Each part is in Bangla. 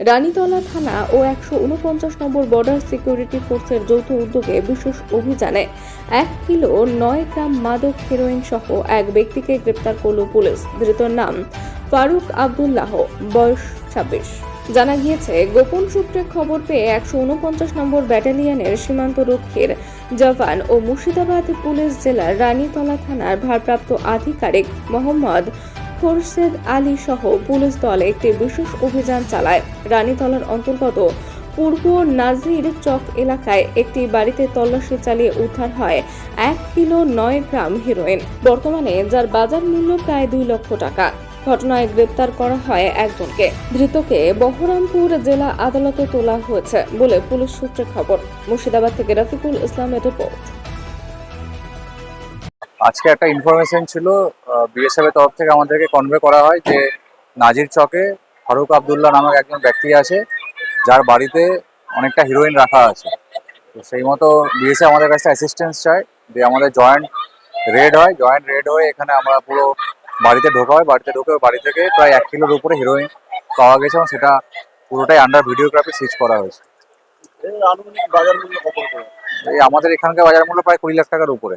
রানীতলা থানা ও একশো উনপঞ্চাশ নম্বর বর্ডার সিকিউরিটি ফোর্সের যৌথ উদ্যোগে বিশেষ অভিযানে এক কিলো নয় গ্রাম মাদক হেরোইন সহ এক ব্যক্তিকে গ্রেপ্তার করল পুলিশ। ধৃতর নাম ফারুক আবদুল্লাহ, বয়স ছাব্বিশ। জানা গিয়েছে, গোপন সূত্রে খবর পেয়ে একশো উনপঞ্চাশ নম্বর ব্যাটালিয়নের সীমান্ত রক্ষীর জওয়ান ও মুর্শিদাবাদ পুলিশ জেলার রানীতলা থানার ভারপ্রাপ্ত আধিকারিক মোহাম্মদ খোরশেদ আলী সহ পুলিশ দল একটি বিশেষ অভিযান চালায়। রানীতলার অন্তর্গত পূর্ব নাজির চক এলাকায় একটি বাড়িতে তল্লাশি চালিয়ে উদ্ধার হয় এক কিলো নয় গ্রাম হিরোইন। বর্তমানে যার বাজার মূল্য প্রায় দুই লক্ষ টাকা। ঘটনায় গ্রেপ্তার করা হয় একজনকে। ধৃতকে বহরমপুর জেলা আদালতে তোলা হয়েছে বলে পুলিশ সূত্রে খবর। মুর্শিদাবাদ থেকে রফিকুল ইসলামের রিপোর্ট। আজকে একটা ইনফরমেশন ছিল বিএসএফ এর তরফ থেকে আমাদেরকে কনভে করা হয় যে নাজির চকে ফারুক আবদুল্লাহ নামক একজন ব্যক্তি আছে যার বাড়িতে অনেকটা হিরোইন রাখা আছে। তো সেই মতো বিএসএফ আমাদের কাছে অ্যাসিস্ট্যান্স চায় যে আমাদের জয়েন্ট রেড হয়। জয়েন্ট রেড হয়ে এখানে আমরা পুরো বাড়িতে ঢোকা হয়। বাড়িতে ঢোকে বাড়ি থেকে প্রায় এক কিলোর উপরে হিরোইন পাওয়া গেছে এবং সেটা পুরোটাই আন্ডার ভিডিওগ্রাফি সিজ করা হয়েছে। এই আমাদের এখানকার বাজার মূল্য প্রায় কুড়ি লাখ টাকার উপরে।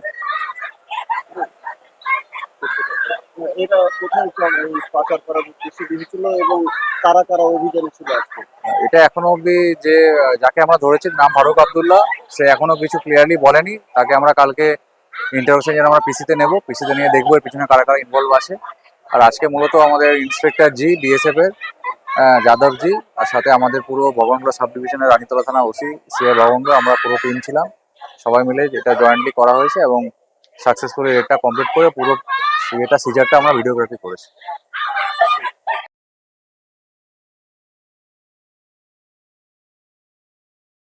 এটা কোথায় পাচার করার উদ্দেশ্যে দিয়েছিল এবং কারা কারা অভিযানে ছিল এটা এখনও অবধি যে যাকে আমরা ধরেছি নাম ফারুক আবদুল্লাহ। সে এখনও কিছু ক্লিয়ারলি বলেনি। তাকে আমরা কালকে ইন্টারভিউশন যেন আমরা পিসিতে নেব। পিসিতে নিয়ে দেখব এর পিছনে কারা কারা ইনভলভ আছে। আর আজকে মূলত আমাদের ইন্সপেক্টর জি বিএসএফ এর আহ, যাদব জি আর সাথে আমাদের পুরো ভবনগুলো সাব ডিভিশনের রানীতলা থানা ওসি সিআই ভবনগুলো আমরা পুরো টিম ছিলাম। সবাই মিলে যেটা জয়েন্টলি করা হয়েছে এবং সাকসেসফুলি রেটটা কমপ্লিট করে পুরো এটা সিজারটা আমরা ভিডিওগ্রাফি করেছি।